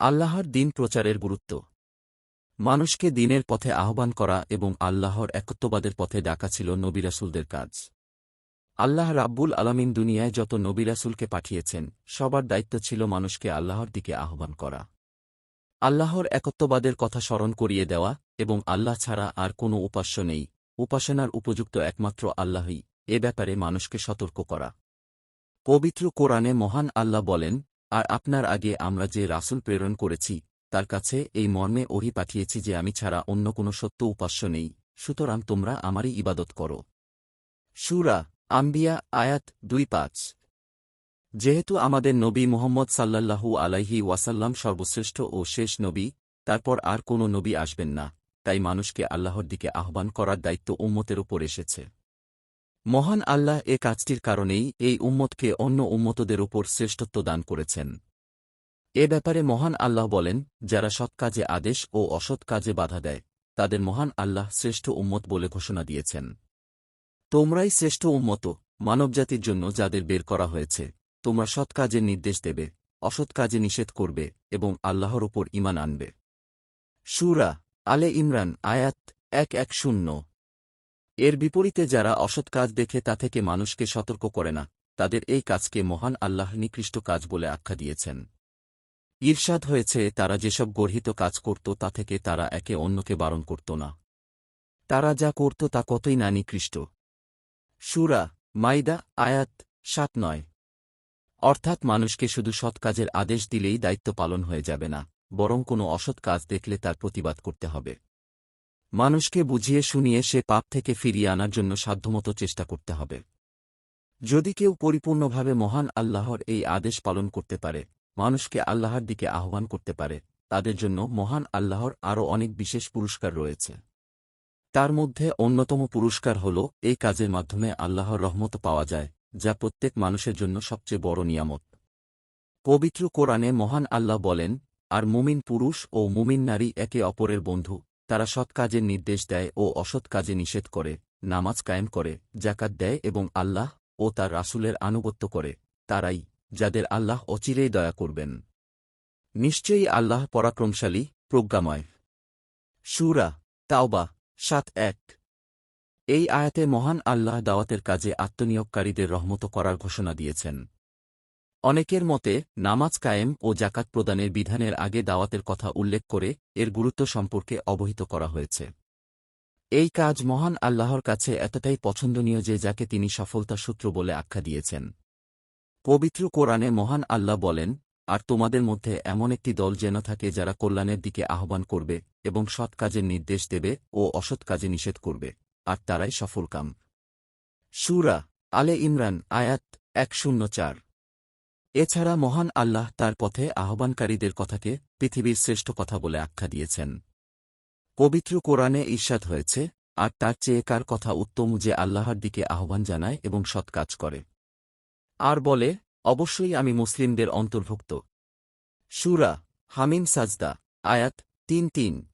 আল্লাহর দিন প্রচারের গুরুত্ব। মানুষকে দিনের পথে আহ্বান করা এবং আল্লাহর একত্ববাদের পথে ডাকা ছিল নবিরাসুলদের কাজ। আল্লাহ রাব্বুল আলামিন দুনিয়ায় যত নবিরাসুলকে পাঠিয়েছেন, সবার দায়িত্ব ছিল মানুষকে আল্লাহর দিকে আহ্বান করা। আল্লাহর একত্ববাদের কথা স্মরণ করিয়ে দেওয়া এবং আল্লাহ ছাড়া আর কোনো উপাস্য নেই। উপাসনার উপযুক্ত একমাত্র আল্লাহই, এ ব্যাপারে মানুষকে সতর্ক করা। পবিত্র কোরআনে মহান আল্লাহ বলেন আর আপনার আগে আমরা যে রাসূল প্রেরণ করেছি, তার কাছে এই মর্মে ওহি পাঠিয়েছি যে আমি ছাড়া অন্য কোনো সত্য উপাস্য নেই, সুতরাং তোমরা আমারই ইবাদত করো। সুরা আম্বিয়া, আয়াত দুই পাঁচ। যেহেতু আমাদের নবী মোহাম্মদ সাল্লাল্লাহু আলাইহি ওয়াসাল্লাম সর্বশ্রেষ্ঠ ও শেষ নবী, তারপর আর কোনো নবী আসবেন না, তাই মানুষকে আল্লাহর দিকে আহ্বান করার দায়িত্ব উম্মতের উপর এসেছে। মহান আল্লাহ এ কাজটির কারণেই এই উম্মতকে অন্য উম্মতদের উপর শ্রেষ্ঠত্ব দান করেছেন। এ ব্যাপারে মহান আল্লাহ বলেন, যারা সৎ কাজে আদেশ ও অসৎ কাজে বাধা দেয়, তাদের মহান আল্লাহ শ্রেষ্ঠ উম্মত বলে ঘোষণা দিয়েছেন। তোমরাই শ্রেষ্ঠ উম্মত মানবজাতির জন্য যাদের বের করা হয়েছে। তোমরা সৎ কাজের নির্দেশ দেবে, অসৎ কাজে নিষেধ করবে এবং আল্লাহর ওপর ইমান আনবে। সুরা আলে ইমরান আয়াত এক এক শূন্য। এর বিপরীতে যারা অসৎ কাজ দেখে তা থেকে মানুষকে সতর্ক করে না, তাদের এই কাজকে মহান আল্লাহ নিকৃষ্ট কাজ বলে আখ্যা দিয়েছেন। ঈর্ষাদ হয়েছে তারা যেসব গর্হিত কাজ করত তা থেকে তারা একে অন্যকে বারণ করত না। তারা যা করত তা কতই না নিকৃষ্ট। সুরা মাইদা আয়াত সাত নয়। অর্থাৎ মানুষকে শুধু সৎ কাজের আদেশ দিলেই দায়িত্ব পালন হয়ে যাবে না, বরং কোনো অসৎ কাজ দেখলে তার প্রতিবাদ করতে হবে। মানুষকে বুঝিয়ে শুনিয়ে সে পাপ থেকে ফিরিয়ে আনার জন্য সাধ্যমতো চেষ্টা করতে হবে। যদি কেউ পরিপূর্ণভাবে মহান আল্লাহর এই আদেশ পালন করতে পারে, মানুষকে আল্লাহর দিকে আহ্বান করতে পারে, তাদের জন্য মহান আল্লাহর আরও অনেক বিশেষ পুরস্কার রয়েছে। তার মধ্যে অন্যতম পুরস্কার হল, এই কাজের মাধ্যমে আল্লাহর রহমত পাওয়া যায়, যা প্রত্যেক মানুষের জন্য সবচেয়ে বড় নিয়ামত। পবিত্র কোরআনে মহান আল্লাহ বলেন, আর মুমিন পুরুষ ও মুমিন নারী একে অপরের বন্ধু তারা সৎ কাজের নির্দেশ দেয় ও অসৎ কাজে নিষেধ করে, নামাজ কায়েম করে জাকাত দেয় এবং আল্লাহ ও তার রাসূলের আনুগত্য করে, তারাই যাদের আল্লাহ অচিরেই দয়া করবেন। নিশ্চয়ই আল্লাহ পরাক্রমশালী, প্রজ্ঞাময়। সুরা তাওবা সাত এক। এই আয়াতে মহান আল্লাহ দাওয়াতের কাজে আত্মনিয়োগকারীদের রহমত করার ঘোষণা দিয়েছেন। অনেকের মতে, নামাজ কায়েম ও জাকাত প্রদানের বিধানের আগে দাওয়াতের কথা উল্লেখ করে এর গুরুত্ব সম্পর্কে অবহিত করা হয়েছে। এই কাজ মহান আল্লাহর কাছে এতটাই পছন্দনীয় যে যাকে তিনি সফলতা সূত্র বলে আখ্যা দিয়েছেন। পবিত্র কোরআনে মহান আল্লাহ বলেন, আর তোমাদের মধ্যে এমন একটি দল যেন থাকে যারা কল্যাণের দিকে আহ্বান করবে এবং সৎ কাজের নির্দেশ দেবে ও অসৎ কাজে নিষেধ করবে, আর তারাই সফলকাম সুরা আলে ইমরান, আয়াত এক শূন্য চার। এছাড়া মহান আল্লাহ তার পথে আহ্বানকারীদের কথাকে পৃথিবীর শ্রেষ্ঠ কথা বলে আখ্যা দিয়েছেন। পবিত্র কোরআনে ঈর্ষাদ হয়েছে, আর তার চেয়ে কার কথা উত্তম যে আল্লাহর দিকে আহ্বান জানায় এবং সৎ কাজ করে। আর বলে, অবশ্যই আমি মুসলিমদের অন্তর্ভুক্ত। সুরা হামিম সাজদা, আয়াত তিন তিন।